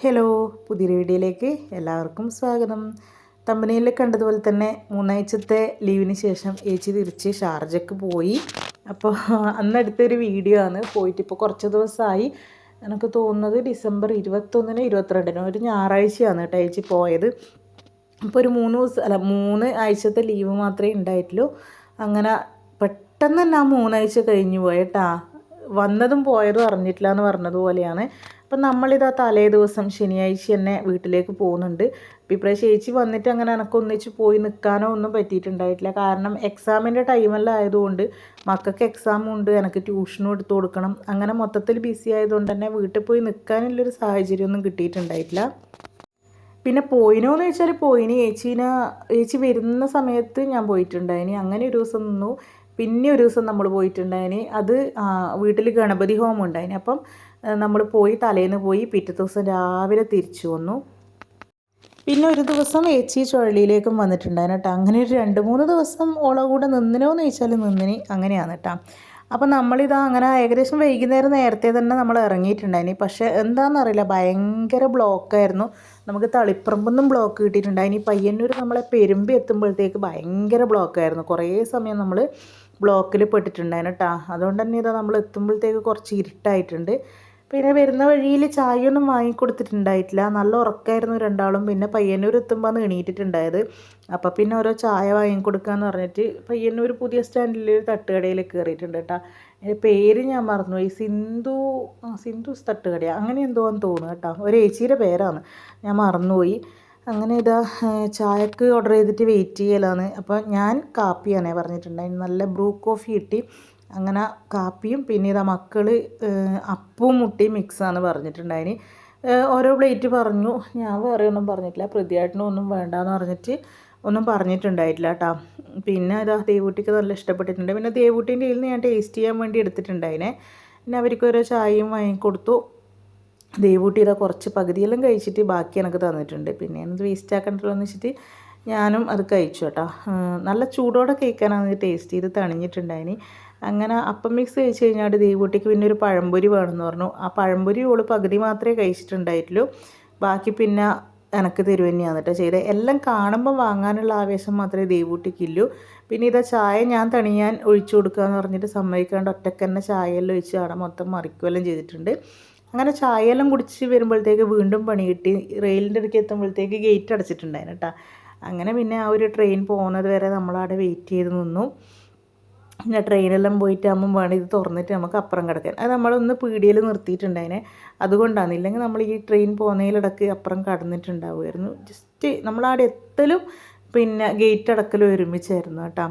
Hello പുതിയ വീഡിയോയിലേക്ക് എല്ലാവർക്കും സ്വാഗതം. തമ്പനിയിൽ കണ്ടതുപോലെ തന്നെ മൂന്നാഴ്ചത്തെ ലീവിന് ശേഷം ഏച്ചി തിരിച്ച് ഷാർജക്ക് പോയി. അപ്പോൾ അന്നടുത്തൊരു വീഡിയോ ആണ്. പോയിട്ട് ഇപ്പോൾ കുറച്ച് ദിവസമായി. എനിക്ക് തോന്നുന്നത് ഡിസംബർ ഇരുപത്തൊന്നിനോ ഇരുപത്തിരണ്ടിനോ ഒരു ഞായറാഴ്ചയാണ് കേട്ടോ ഏച്ചി പോയത്. അപ്പോൾ ഒരു മൂന്ന് ദിവസം അല്ല മൂന്ന് ആഴ്ചത്തെ ലീവ് മാത്രമേ ഉണ്ടായിട്ടുള്ളൂ. അങ്ങനെ പെട്ടെന്ന് തന്നെ ആ മൂന്നാഴ്ച കഴിഞ്ഞു പോയേട്ടാ വന്നതും പോയതും അറിഞ്ഞിട്ടില്ല എന്ന് പറഞ്ഞതുപോലെയാണ്. അപ്പം നമ്മളിതാ തലേ ദിവസം ശനിയാഴ്ച തന്നെ വീട്ടിലേക്ക് പോകുന്നുണ്ട്. ഇപ്രാവശ്യം ചേച്ചി വന്നിട്ട് അങ്ങനെ എനക്ക് ഒന്നിച്ച് പോയി നിൽക്കാനോ ഒന്നും പറ്റിയിട്ടുണ്ടായിട്ടില്ല. കാരണം എക്സാമിന്റെ ടൈമെല്ലാം ആയതുകൊണ്ട് മക്കൾക്ക് എക്സാമും ഉണ്ട് എനിക്ക് ട്യൂഷനും എടുത്തു കൊടുക്കണം. അങ്ങനെ മൊത്തത്തിൽ ബിസി ആയതുകൊണ്ട് തന്നെ വീട്ടിൽ പോയി നിൽക്കാനുള്ളൊരു സാഹചര്യമൊന്നും കിട്ടിയിട്ടുണ്ടായിട്ടില്ല. പിന്നെ പോയിനോന്ന് വെച്ചാൽ പോയിന്. ചേച്ചീനെ ചേച്ചി വരുന്ന സമയത്ത് ഞാൻ പോയിട്ടുണ്ടായിനി. അങ്ങനെ ഒരു ദിവസം നിന്നു. പിന്നെ ഒരു ദിവസം നമ്മൾ പോയിട്ടുണ്ടായിന്. അത് വീട്ടിൽ ഗണപതി ഹോമം ഉണ്ടായിന്. അപ്പം നമ്മൾ പോയി തലേന്ന് പോയി പിറ്റേ ദിവസം രാവിലെ തിരിച്ചു വന്നു. പിന്നെ ഒരു ദിവസം ഏച്ചി ചുഴലിയിലേക്കും വന്നിട്ടുണ്ടായിരുന്നു കേട്ടോ. അങ്ങനെ ഒരു രണ്ട് മൂന്ന് ദിവസം ഓള കൂടെ നിന്നിനോ എന്ന് ചോദിച്ചാൽ നിന്നിന് അങ്ങനെയാണ് കേട്ടോ. അപ്പം നമ്മളിതാ അങ്ങനെ ഏകദേശം വൈകുന്നേരം നേരത്തെ തന്നെ നമ്മൾ ഇറങ്ങിയിട്ടുണ്ടായിനി. പക്ഷേ എന്താണെന്നറിയില്ല ഭയങ്കര ബ്ലോക്കായിരുന്നു. നമുക്ക് തളിപ്പറമ്പൊന്നും ബ്ലോക്ക് കിട്ടിയിട്ടുണ്ടായിനി. പയ്യന്നൂർ നമ്മളെ പെരുമ്പി എത്തുമ്പോഴത്തേക്ക് ഭയങ്കര ബ്ലോക്കായിരുന്നു. കുറേ സമയം നമ്മൾ ബ്ലോക്കിൽ പെട്ടിട്ടുണ്ടായിരുന്നു കേട്ടോ അതുകൊണ്ട് തന്നെ ഇതാ നമ്മൾ എത്തുമ്പോഴത്തേക്ക് കുറച്ച് ഇരുട്ടായിട്ടുണ്ട്. പിന്നെ വരുന്ന വഴിയിൽ ചായയൊന്നും വാങ്ങിക്കൊടുത്തിട്ടുണ്ടായിട്ടില്ല. നല്ല ഉറക്കമായിരുന്നു രണ്ടാളും. പിന്നെ പയ്യന്നൂർ എത്തുമ്പോൾ എണീറ്റിട്ടുണ്ടായത്. അപ്പോൾ പിന്നെ ഓരോ ചായ വാങ്ങിക്കൊടുക്കാന്ന് പറഞ്ഞിട്ട് പയ്യന്നൂർ പുതിയ സ്റ്റാൻഡിൽ ഒരു തട്ടുകടയിൽ കയറിയിട്ടുണ്ട് കേട്ടോ എന്റെ പേര് ഞാൻ മറന്നുപോയി. സിന്ധു സിന്ധു തട്ടുകടയാണ് അങ്ങനെ എന്തോ എന്ന് തോന്നുന്നു കേട്ടോ ഒരു ഏച്ചിയുടെ പേരാണ് ഞാൻ മറന്നുപോയി. അങ്ങനെ ഇതാ ചായക്ക് ഓർഡർ ചെയ്തിട്ട് വെയിറ്റ് ചെയ്യലാണ് അപ്പോൾ ഞാൻ കാപ്പിയാണേ പറഞ്ഞിട്ടുണ്ടായിരുന്നു നല്ല ബ്രൂ കോഫി കിട്ടി. അങ്ങനെ കാപ്പിയും പിന്നെ ഇതാ മക്കൾ അപ്പവും മുട്ടിയും മിക്സാണ് പറഞ്ഞിട്ടുണ്ടായിന്. ഓരോ പ്ലേറ്റ് പറഞ്ഞു. ഞാൻ വേറെ ഒന്നും പറഞ്ഞിട്ടില്ല. പ്രതിയായിട്ടിനും ഒന്നും വേണ്ടാന്ന് പറഞ്ഞിട്ട് ഒന്നും പറഞ്ഞിട്ടുണ്ടായിട്ടില്ല കേട്ടോ പിന്നെ ഇതാ ദേവൂട്ടിക്ക് നല്ല ഇഷ്ടപ്പെട്ടിട്ടുണ്ട്. പിന്നെ ദേവൂട്ടിന്റെ കയ്യിൽ നിന്ന് ഞാൻ ടേസ്റ്റ് ചെയ്യാൻ വേണ്ടി എടുത്തിട്ടുണ്ടായിനെ. പിന്നെ അവർക്ക് ഓരോ ചായയും വാങ്ങിക്കൊടുത്തു. ദേവൂട്ടി ഇതാ കുറച്ച് പകുതിയെല്ലാം കഴിച്ചിട്ട് ബാക്കി എനിക്ക് തന്നിട്ടുണ്ട്. പിന്നെ അത് വേസ്റ്റ് ആക്കണ്ടല്ലോ എന്ന് വെച്ചിട്ട് ഞാനും അത് കഴിച്ചു കേട്ടോ. നല്ല ചൂടോടെ കഴിക്കാനാണ് ടേസ്റ്റ് ചെയ്ത് തണിഞ്ഞിട്ടുണ്ടായിന്. അങ്ങനെ അപ്പം മിക്സ് കഴിച്ച് കഴിഞ്ഞാൽ ദേവൂട്ടിക്ക് പിന്നെ ഒരു പഴംപൊരി വേണമെന്ന് പറഞ്ഞു. ആ പഴംപൊരി ഓൾ പകുതി മാത്രമേ കഴിച്ചിട്ടുണ്ടായിട്ടുള്ളൂ. ബാക്കി പിന്നെ എനക്ക് തരുവന്നെയാണ് കേട്ടോ ചെയ്തത് എല്ലാം കാണുമ്പോൾ വാങ്ങാനുള്ള ആവേശം മാത്രമേ ദേവൂട്ടിക്കില്ലൂ പിന്നെ ഇതാ ചായ ഞാൻ തണിയാൻ ഒഴിച്ചു കൊടുക്കുക എന്ന് പറഞ്ഞിട്ട് സമ്മതിക്കാണ്ട് ഒറ്റക്കന്നെ ചായയെല്ലാം ഒഴിച്ച് അവിടെ മൊത്തം മറിക്കുമെല്ലാം ചെയ്തിട്ടുണ്ട്. അങ്ങനെ ചായയെല്ലാം കുടിച്ച് വരുമ്പോഴത്തേക്ക് വീണ്ടും പണി കിട്ടി. റെയിലിന്റെ അടുക്ക് എത്തുമ്പോഴത്തേക്ക് ഗേറ്റ് അടച്ചിട്ടുണ്ടായിരുന്നു കേട്ടോ. അങ്ങനെ പിന്നെ ആ ഒരു ട്രെയിൻ പോകുന്നത് വരെ നമ്മളവിടെ വെയിറ്റ് ചെയ്ത് നിന്നു. പിന്നെ ട്രെയിനെല്ലാം പോയിട്ട് ആകുമ്പം വേണം ഇത് തുറന്നിട്ട് നമുക്ക് അപ്പുറം കിടക്കാൻ. അത് നമ്മളൊന്ന് പീടിയിൽ നിർത്തിയിട്ടുണ്ടായിനെ അതുകൊണ്ടാണ്. ഇല്ലെങ്കിൽ നമ്മൾ ഈ ട്രെയിൻ പോകുന്നതിലിടക്ക് അപ്പുറം കടന്നിട്ടുണ്ടാവുമായിരുന്നു. ജസ്റ്റ് നമ്മളവിടെ എത്തലും പിന്നെ ഗേറ്റ് അടക്കലും ഒരുമിച്ചായിരുന്നു കേട്ടോ.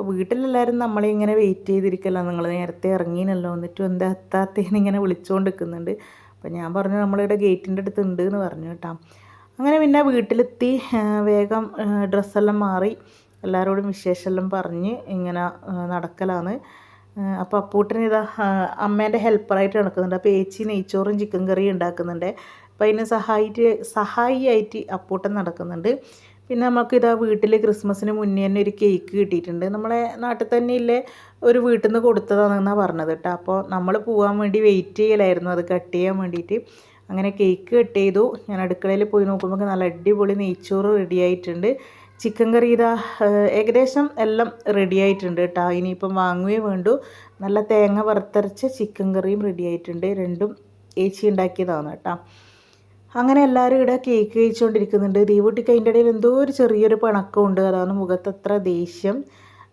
അപ്പോൾ വീട്ടിലെല്ലാവരും നമ്മളെ ഇങ്ങനെ വെയിറ്റ് ചെയ്തിരിക്കല്ല. നിങ്ങൾ നേരത്തെ ഇറങ്ങിനല്ലോ. എന്നിട്ട് എന്താ എത്താത്തേന്ന് ഇങ്ങനെ വിളിച്ചുകൊണ്ട് നിൽക്കുന്നുണ്ട് അപ്പോൾ ഞാൻ പറഞ്ഞു നമ്മളിവിടെ ഗേറ്റിന്റെ അടുത്ത് ഉണ്ട് എന്ന് പറഞ്ഞു കേട്ടോ. അങ്ങനെ പിന്നെ വീട്ടിലെത്തി. വേഗം ഡ്രസ്സെല്ലാം മാറി. എല്ലാവരോടും വിശേഷമെല്ലാം പറഞ്ഞ് ഇങ്ങനെ നടക്കലാണ്. അപ്പോൾ അപ്പൂട്ടന് ഇതാ അമ്മേന്റെ ഹെൽപ്പറായിട്ട് നടക്കുന്നുണ്ട്. അപ്പോൾ ഏച്ചി നെയ്ച്ചോറും ചിക്കൻ കറിയും ഉണ്ടാക്കുന്നുണ്ട്. അപ്പോൾ അതിന് സഹായിട്ട് സഹായിയായിട്ട് അപ്പൂട്ടൻ നടക്കുന്നുണ്ട്. പിന്നെ നമുക്ക് ഇതാ വീട്ടിൽ ക്രിസ്മസിന് മുന്നേ തന്നെ ഒരു കേക്ക് കിട്ടിയിട്ടുണ്ട്. നമ്മളെ നാട്ടിൽ തന്നെ ഇല്ലേ ഒരു വീട്ടിൽ നിന്ന് കൊടുത്തതാണെന്നാണ് പറഞ്ഞത് കേട്ടോ. അപ്പോൾ നമ്മൾ പോകാൻ വേണ്ടി വെയിറ്റ് ചെയ്യലായിരുന്നു. അത് കട്ട് ചെയ്യാൻ വേണ്ടിയിട്ട് അങ്ങനെ കേക്ക് കട്ട് ചെയ്തു. ഞാൻ അടുക്കളയിൽ പോയി നോക്കുമ്പോൾ നല്ല അടിപൊളി നെയ്ച്ചോറ് റെഡി ആയിട്ടുണ്ട്. ചിക്കൻ കറി ഇതാ ഏകദേശം എല്ലാം റെഡി ആയിട്ടുണ്ട് കേട്ടോ. ഇനിയിപ്പം വാങ്ങുകയേ വേണ്ടു. നല്ല തേങ്ങ വറുത്തരച്ച ചിക്കൻ കറിയും റെഡി ആയിട്ടുണ്ട്. രണ്ടും ഏച്ചി ഉണ്ടാക്കിയതാണ് കേട്ടോ. അങ്ങനെ എല്ലാവരും ഇവിടെ കേക്ക് കഴിച്ചുകൊണ്ടിരിക്കുന്നുണ്ട് ദീപൂട്ടിക്ക് അതിന്റെ ഇടയിൽ എന്തോ ഒരു ചെറിയൊരു പിണക്കമുണ്ട്. അതാണ് മുഖത്തത്ര ദേഷ്യം.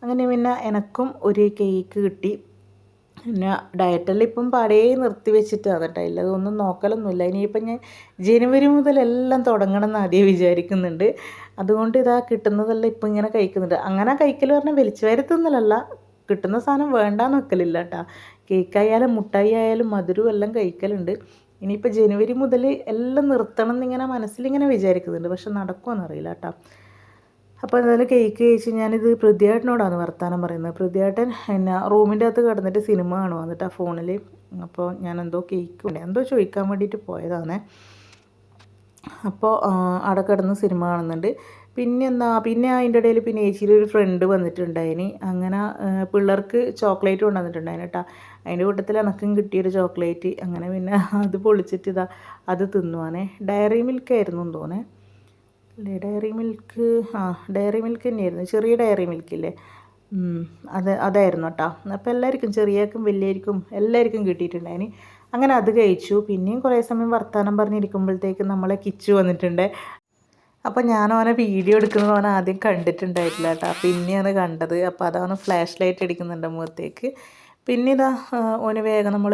അങ്ങനെ പിന്നെ എനക്കും ഒരു കേക്ക് കിട്ടി. പിന്നെ ഡയറ്റെല്ലാം ഇപ്പം പഴയ നിർത്തി വെച്ചിട്ടാണ് കേട്ടോ. ഇല്ല അതൊന്നും നോക്കലൊന്നുമില്ല. ഇനിയിപ്പം ഞാൻ ജനുവരി മുതൽ എല്ലാം തുടങ്ങണം എന്ന് ആദ്യം വിചാരിക്കുന്നുണ്ട്. അതുകൊണ്ട് ഇതാ കിട്ടുന്നതെല്ലാം ഇപ്പം ഇങ്ങനെ കഴിക്കുന്നുണ്ട്. അങ്ങനെ കഴിക്കൽ പറഞ്ഞാൽ വലിച്ചു വരത്തുന്നില്ലല്ല കിട്ടുന്ന സാധനം വേണ്ടാന്ന് വെക്കലില്ല കേട്ടോ. കേക്കായാലും മുട്ടായി ആയാലും മധുരവും എല്ലാം കഴിക്കലുണ്ട്. ഇനിയിപ്പോൾ ജനുവരി മുതൽ എല്ലാം നിർത്തണം എന്നിങ്ങനെ മനസ്സിലിങ്ങനെ വിചാരിക്കുന്നുണ്ട്. പക്ഷെ നടക്കുമെന്നറിയില്ല കേട്ടോ. അപ്പോൾ എന്തായാലും കേക്ക് കഴിച്ച് ഞാനിത് പ്രതിയേട്ടനോടാണ് വർത്താനം പറയുന്നത്. പ്രതിയേട്ടൻ എന്നാ റൂമിന്റെ അകത്ത് കിടന്നിട്ട് സിനിമ ആ ഫോണിൽ അപ്പോൾ ഞാൻ എന്തോ കേക്ക് എന്തോ ചോദിക്കാൻ വേണ്ടിയിട്ട് പോയതാണ്. അപ്പോൾ അവിടെ കിടന്ന് സിനിമ കാണുന്നുണ്ട്. പിന്നെ എന്താ പിന്നെ അതിന്റെ ഇടയിൽ പിന്നെ ഏച്ചിയിൽ ഒരു ഫ്രണ്ട് വന്നിട്ടുണ്ടായിന്. അങ്ങനെ പിള്ളേർക്ക് ചോക്ലേറ്റ് കൊണ്ടുവന്നിട്ടുണ്ടായിന് കേട്ടോ അതിന്റെ കൂട്ടത്തിൽ എനക്കും കിട്ടിയൊരു ചോക്ലേറ്റ് അങ്ങനെ പിന്നെ അത് പൊളിച്ചിട്ട് ഇതാ അത് തിന്നുവാനേ ഡയറി മിൽക്ക് ആയിരുന്നു തോന്നേ അല്ലേ? ഡയറി മിൽക്ക് ആ ഡയറി മിൽക്ക് തന്നെയായിരുന്നു. ചെറിയ ഡയറി മിൽക്കില്ലേ അത് അതായിരുന്നു കേട്ടോ അപ്പോൾ എല്ലാവർക്കും ചെറിയക്കും വലിയവർക്കും എല്ലാവർക്കും കിട്ടിയിട്ടുണ്ടായിന്. അങ്ങനെ അത് കഴിച്ചു. പിന്നെയും കുറേ സമയം വർത്തമാനം പറഞ്ഞിരിക്കുമ്പോഴത്തേക്ക് നമ്മളെ കിച്ചു വന്നിട്ടുണ്ട്. അപ്പോൾ ഞാൻ അവനെ വീഡിയോ എടുക്കുന്നത് അവൻ ആദ്യം കണ്ടിട്ടുണ്ടായിട്ടില്ല കേട്ടോ. പിന്നെയാണ് കണ്ടത്. അപ്പോൾ അതവന് ഫ്ലാഷ് ലൈറ്റ് അടിക്കുന്നുണ്ട് മുഖത്തേക്ക്. പിന്നെ ഇതാ ഓന് വേഗം നമ്മൾ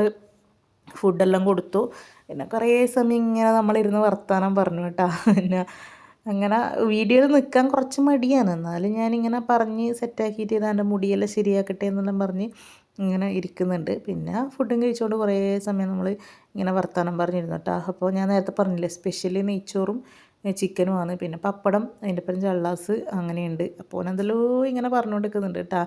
ഫുഡെല്ലാം കൊടുത്തു. പിന്നെ കുറേ സമയം ഇങ്ങനെ നമ്മളിരുന്ന് വർത്തമാനം പറഞ്ഞു കേട്ടോ. പിന്നെ അങ്ങനെ വീഡിയോയിൽ നിൽക്കാൻ കുറച്ച് മടിയാണ്. എന്നാലും ഞാനിങ്ങനെ പറഞ്ഞ് സെറ്റാക്കിയിട്ട് ഇതാണ്ട് മുടിയെല്ലാം ശരിയാക്കട്ടെ എന്നെല്ലാം പറഞ്ഞ് ഇങ്ങനെ ഇരിക്കുന്നുണ്ട്. പിന്നെ ഫുഡും കഴിച്ചുകൊണ്ട് കുറേ സമയം നമ്മൾ ഇങ്ങനെ വർത്തമാനം പറഞ്ഞിരുന്നു കേട്ടോ. അപ്പോൾ ഞാൻ നേരത്തെ പറഞ്ഞില്ലേ സ്പെഷ്യലി നെയ്ച്ചോറും ചിക്കനുമാണ് പിന്നെ പപ്പടം അതിന്റെ ഒപ്പം ചള്ളാസ് അങ്ങനെയുണ്ട്. അപ്പോൾ എന്തെല്ലോ ഇങ്ങനെ പറഞ്ഞുകൊണ്ടിരിക്കുന്നുണ്ട് കേട്ടോ.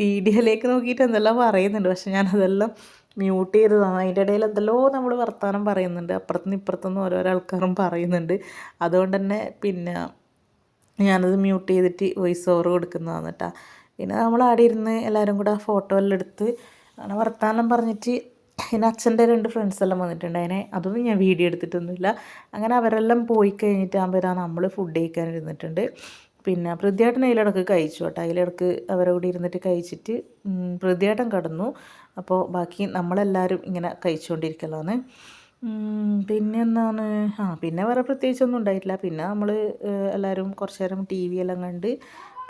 വീഡിയോയിലേക്ക് നോക്കിയിട്ട് എന്തെല്ലാം പറയുന്നുണ്ട്. പക്ഷെ ഞാനതെല്ലാം മ്യൂട്ട് ചെയ്തതാണ്. അതിന്റെ ഇടയിൽ എന്തെല്ലോ നമ്മൾ വർത്തമാനം പറയുന്നുണ്ട്. അപ്പുറത്തുനിന്ന് ഇപ്പുറത്തുനിന്ന് ഓരോരോ ആൾക്കാരും പറയുന്നുണ്ട്. അതുകൊണ്ട് തന്നെ പിന്നെ ഞാനത് മ്യൂട്ട് ചെയ്തിട്ട് വോയിസ് ഓവർ കൊടുക്കുന്നതാണ് കേട്ടോ. പിന്നെ നമ്മൾ ആടെ ഇരുന്ന് എല്ലാവരും കൂടെ ഫോട്ടോ എല്ലാം എടുത്ത് അങ്ങനെ വർത്തമാനം പറഞ്ഞിട്ട് പിന്നെ അച്ഛന്റെ രണ്ട് ഫ്രണ്ട്സ് എല്ലാം വന്നിട്ടുണ്ട്. അതിനെ അതൊന്നും ഞാൻ വീഡിയോ എടുത്തിട്ടൊന്നുമില്ല. അങ്ങനെ അവരെല്ലാം പോയി കഴിഞ്ഞിട്ടാകുമ്പോൾ നമ്മൾ ഫുഡ് കഴിക്കാൻ ഇരുന്നിട്ടുണ്ട്. പിന്നെ പൃഥ്വിയേട്ടൻ അതിലിടക്ക് കഴിച്ചു കേട്ടോ. അതിലിടക്ക് അവരെ കൂടി ഇരുന്നിട്ട് കഴിച്ചിട്ട് പൃഥ്വിയേട്ടൻ കടന്നു. അപ്പോൾ ബാക്കി നമ്മളെല്ലാവരും ഇങ്ങനെ കഴിച്ചുകൊണ്ടിരിക്കലാണ്. പിന്നെ എന്താണ്? ആ പിന്നെ വേറെ പ്രത്യേകിച്ചൊന്നും ഉണ്ടായിട്ടില്ല. പിന്നെ നമ്മൾ എല്ലാവരും കുറച്ച് നേരം ടി വി എല്ലാം കണ്ട്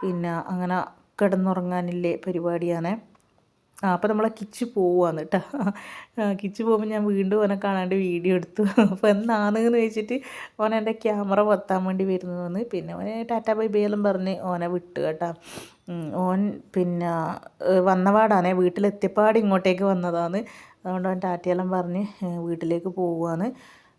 പിന്നെ അങ്ങനെ കിടന്നുറങ്ങാനില്ലേ പരിപാടിയാണ്. ആ അപ്പോൾ നമ്മളെ കിച്ച് പോവാന്ന് കേട്ടോ കിച്ച് പോകുമ്പോൾ ഞാൻ വീണ്ടും ഓനെ കാണാണ്ട് വീഡിയോ എടുത്തു. അപ്പോൾ എന്നാണെന്ന് ചോദിച്ചിട്ട് ഓൻ എന്റെ ക്യാമറ പൊത്താൻ വേണ്ടി വരുന്നതെന്ന് പിന്നെ ഓനെ ടാറ്റ ബൈ ബൈ എല്ലാം പറഞ്ഞ് ഓനെ വിട്ടു കേട്ടോ. ഓൻ പിന്നെ വന്നപാടാണേ. വീട്ടിലെത്തിയപ്പാട് ഇങ്ങോട്ടേക്ക് വന്നതാണ് അതുകൊണ്ട് അവൻ ടാറ്റയെല്ലാം പറഞ്ഞ് വീട്ടിലേക്ക് പോവുകയാണ്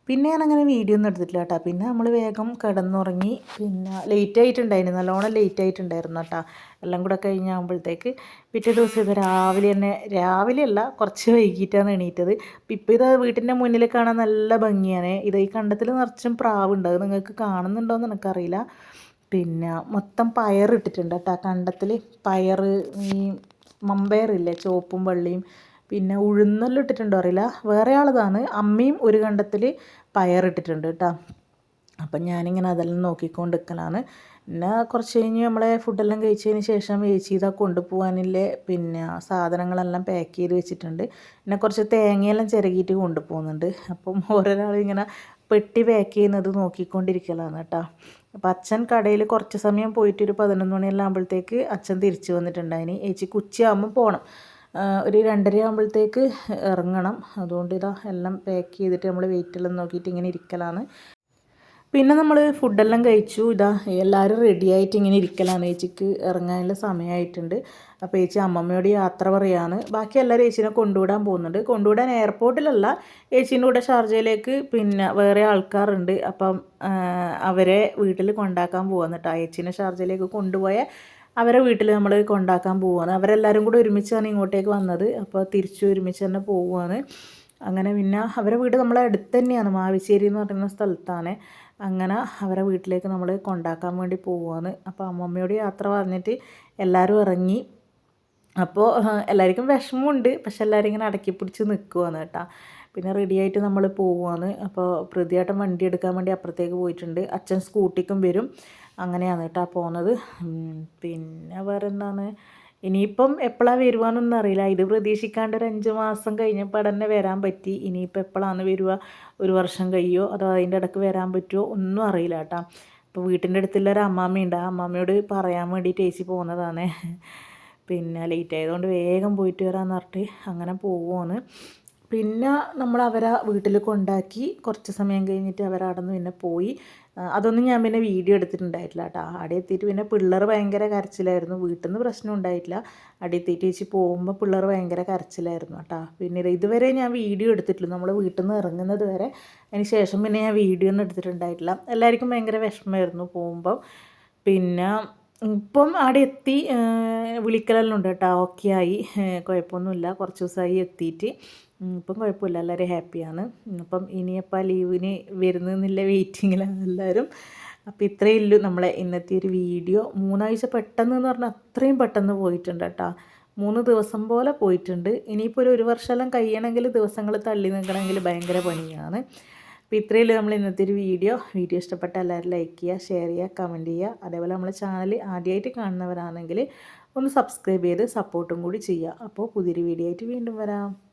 പിന്നെ ഞാൻ അങ്ങനെ വീഡിയോ ഒന്നും എടുത്തിട്ടില്ല കേട്ടോ പിന്നെ നമ്മൾ വേഗം കിടന്നുറങ്ങി പിന്നെ ലേറ്റ് ആയിട്ടുണ്ടായിരുന്നു. നല്ലോണം ലേറ്റ് ആയിട്ടുണ്ടായിരുന്നു കേട്ടോ എല്ലാം കൂടെ കഴിഞ്ഞാകുമ്പോഴത്തേക്ക് പിറ്റേ ദിവസം ഇത് രാവിലെ തന്നെ രാവിലെ അല്ല കുറച്ച് വൈകിട്ടാണ് എണീറ്റത്. ഇപ്പോൾ ഇത് വീട്ടിന്റെ മുന്നിൽ കാണാൻ നല്ല ഭംഗിയാണ്. ഇത് ഈ കണ്ടത്തിൽ നിറച്ചും പ്രാവുണ്ട്. അത് നിങ്ങൾക്ക് കാണുന്നുണ്ടോ എന്ന് എനിക്കറിയില്ല. പിന്നെ മൊത്തം പയർ ഇട്ടിട്ടുണ്ട് കേട്ടോ കണ്ടത്തിൽ പയർ ഈ മമ്പയറില്ലേ ചുവപ്പും വെള്ളിയും. പിന്നെ ഉഴുന്നെല്ലാം ഇട്ടിട്ടുണ്ടോ അറിയില്ല. വേറെ ആളതാണ് അമ്മയും ഒരു കണ്ടത്തിൽ പയറിട്ടിട്ടുണ്ട് കേട്ടോ. അപ്പം ഞാനിങ്ങനെ അതെല്ലാം നോക്കിക്കൊണ്ട് നിൽക്കലാണ് പിന്നെ കുറച്ച് കഴിഞ്ഞ് നമ്മളെ ഫുഡെല്ലാം കഴിച്ചതിന് ശേഷം ചേച്ചി ഇതാ കൊണ്ടുപോകാനില്ലേ പിന്നെ സാധനങ്ങളെല്ലാം പാക്ക് ചെയ്ത് വെച്ചിട്ടുണ്ട്. പിന്നെ കുറച്ച് തേങ്ങയെല്ലാം ചിരകിയിട്ട് കൊണ്ടുപോകുന്നുണ്ട്. അപ്പം ഓരോരാളിങ്ങനെ പെട്ടി പാക്ക് ചെയ്യുന്നത് നോക്കിക്കൊണ്ടിരിക്കലാണ് കേട്ടോ. അപ്പോൾ അച്ഛൻ കടയിൽ കുറച്ച് സമയം പോയിട്ട് ഒരു പതിനൊന്ന് മണിയെല്ലാം ആകുമ്പോഴത്തേക്ക് അച്ഛൻ തിരിച്ചു വന്നിട്ടുണ്ടായിന്. ചേച്ചി കുച്ചിയാകുമ്പോൾ പോകണം ഒരു രണ്ടര ആകുമ്പോഴത്തേക്ക് ഇറങ്ങണം. അതുകൊണ്ട് ഇതാ എല്ലാം പാക്ക് ചെയ്തിട്ട് നമ്മൾ വെയിറ്റെല്ലാം നോക്കിയിട്ട് ഇങ്ങനെ ഇരിക്കലാണ്. പിന്നെ നമ്മൾ ഫുഡെല്ലാം കഴിച്ചു. ഇതാ എല്ലാവരും റെഡി ആയിട്ട് ഇങ്ങനെ ഇരിക്കലാണ്. ചേച്ചിക്ക് ഇറങ്ങാനുള്ള സമയമായിട്ടുണ്ട് അപ്പോൾ ചേച്ചി അമ്മമ്മയോട് യാത്ര പറയാണ്. ബാക്കി എല്ലാവരും ചേച്ചിനെ കൊണ്ടുവിടാൻ പോകുന്നുണ്ട്. കൊണ്ടുവിടാൻ എയർപോർട്ടിലല്ല ചേച്ചീന്റെ കൂടെ ഷാർജയിലേക്ക് പിന്നെ വേറെ ആൾക്കാരുണ്ട്. അപ്പം അവരെ വീട്ടിൽ കൊണ്ടാക്കാൻ പോകുന്നു കേട്ടോ ചേച്ചീനെ ഷാർജയിലേക്ക് കൊണ്ടുപോയ അവരെ വീട്ടിൽ നമ്മൾ കൊണ്ടാക്കാൻ പോവുകയാണ് അവരെല്ലാവരും കൂടെ ഒരുമിച്ചാണ് ഇങ്ങോട്ടേക്ക് വന്നത്. അപ്പോൾ തിരിച്ചു ഒരുമിച്ച് തന്നെ പോവുകയാണ് അങ്ങനെ പിന്നെ അവരെ വീട് നമ്മളെ അടുത്ത് തന്നെയാണ്. മാവിശ്ശേരി എന്ന് പറയുന്ന സ്ഥലത്താണ്. അങ്ങനെ അവരെ വീട്ടിലേക്ക് നമ്മൾ കൊണ്ടാക്കാൻ വേണ്ടി പോവുകയാണ് അപ്പോൾ അമ്മമ്മയോട് യാത്ര പറഞ്ഞിട്ട് എല്ലാവരും ഇറങ്ങി. അപ്പോൾ എല്ലാവർക്കും വിഷമമുണ്ട്. പക്ഷെ എല്ലാവരും ഇങ്ങനെ അടക്കി പിടിച്ച് നിൽക്കുവാണ് കേട്ടോ. പിന്നെ റെഡി ആയിട്ട് നമ്മൾ പോവുകയാണ് അപ്പോൾ പ്രതിയാട്ടം വണ്ടി എടുക്കാൻ വേണ്ടി അപ്പുറത്തേക്ക് പോയിട്ടുണ്ട്. അച്ഛൻ സ്കൂട്ടിക്കും വരും. അങ്ങനെയാണ് കേട്ടോ പോകുന്നത് പിന്നെ വേറെ എന്താണ് ഇനിയിപ്പം എപ്പോഴാണ് വരുവാന്നൊന്നും അറിയില്ല. ഇത് പ്രതീക്ഷിക്കാണ്ട് ഒരു അഞ്ച് മാസം കഴിഞ്ഞപ്പോൾ തന്നെ വരാൻ പറ്റി. ഇനിയിപ്പോൾ എപ്പോഴാണ് വരുക ഒരു വർഷം കഴിയോ? അതോ അതിന്റെ ഇടയ്ക്ക് വരാൻ പറ്റുമോ ഒന്നും അറിയില്ല കേട്ടോ. അപ്പോൾ വീട്ടിന്റെ അടുത്തുള്ള ഒരു അമ്മാമ്മയുണ്ട് ആ അമ്മാമ്മയോട് പറയാൻ വേണ്ടി ചേച്ചി പോകുന്നതാണ് പിന്നെ ലേറ്റ് ആയതുകൊണ്ട് വേഗം പോയിട്ട് വരാമെന്ന് പറഞ്ഞിട്ട് അങ്ങനെ പോവുകയാണ് പിന്നെ നമ്മൾ അവരെ വീട്ടിൽ കൊണ്ടാക്കി കുറച്ച് സമയം കഴിഞ്ഞിട്ട് അവരവിടെ നിന്ന് പിന്നെ പോയി. അതൊന്നും ഞാൻ പിന്നെ വീഡിയോ എടുത്തിട്ടുണ്ടായിട്ടില്ല കേട്ടോ. അവിടെ എത്തിയിട്ട് പിന്നെ പിള്ളേർ ഭയങ്കര കരച്ചിലായിരുന്നു. വീട്ടിൽ നിന്ന് പ്രശ്നം ഉണ്ടായിട്ടില്ല. അവിടെ എത്തിയിട്ട് ചേച്ചി പോകുമ്പോൾ പിള്ളേർ ഭയങ്കര കരച്ചിലായിരുന്നു കേട്ടോ. പിന്നെ ഇതുവരെ ഞാൻ വീഡിയോ എടുത്തിട്ടില്ല. നമ്മൾ വീട്ടിൽ നിന്ന് ഇറങ്ങുന്നത് വരെ അതിന് ശേഷം പിന്നെ ഞാൻ വീഡിയോ ഒന്നും എടുത്തിട്ടുണ്ടായിട്ടില്ല. എല്ലാവർക്കും ഭയങ്കര വിഷമമായിരുന്നു പോകുമ്പം. പിന്നെ ഇപ്പം അവിടെ എത്തി വിളിക്കലെല്ലാം ഉണ്ട് കേട്ടോ. ഓക്കെ ആയി കുഴപ്പമൊന്നുമില്ല. കുറച്ച് ദിവസമായി എത്തിയിട്ട്. ഇപ്പം കുഴപ്പമില്ല. എല്ലാവരും ഹാപ്പിയാണ് അപ്പം ഇനിയപ്പോൾ ലീവിന് വരുന്നില്ല വെയിറ്റിങ്ങിലാണ് എല്ലാവരും. അപ്പോൾ ഇത്രയേ ഉള്ളൂ നമ്മളെ ഇന്നത്തെ ഒരു വീഡിയോ മൂന്നാഴ്ച പെട്ടെന്ന് എന്ന് പറഞ്ഞാൽ അത്രയും പെട്ടെന്ന് പോയിട്ടുണ്ട് കേട്ടോ. മൂന്ന് ദിവസം പോലെ പോയിട്ടുണ്ട്. ഇനിയിപ്പോൾ ഒരു ഒരു വർഷമെല്ലാം കഴിയണമെങ്കിൽ ദിവസങ്ങൾ തള്ളി നിൽക്കണമെങ്കിൽ ഭയങ്കര പണിയാണ്. അപ്പോൾ ഇത്രയേ ഉള്ളൂ നമ്മൾ ഇന്നത്തെ ഒരു വീഡിയോ വീഡിയോ ഇഷ്ടപ്പെട്ട എല്ലാവരും ലൈക്ക് ചെയ്യുക ഷെയർ ചെയ്യുക കമന്റ് ചെയ്യുക. അതേപോലെ നമ്മൾ ചാനൽ ആദ്യമായിട്ട് കാണുന്നവരാണെങ്കിൽ ഒന്ന് സബ്സ്ക്രൈബ് ചെയ്ത് സപ്പോർട്ടും കൂടി ചെയ്യുക. അപ്പോൾ പുതിയൊരു വീഡിയോ ആയിട്ട് വീണ്ടും വരാം.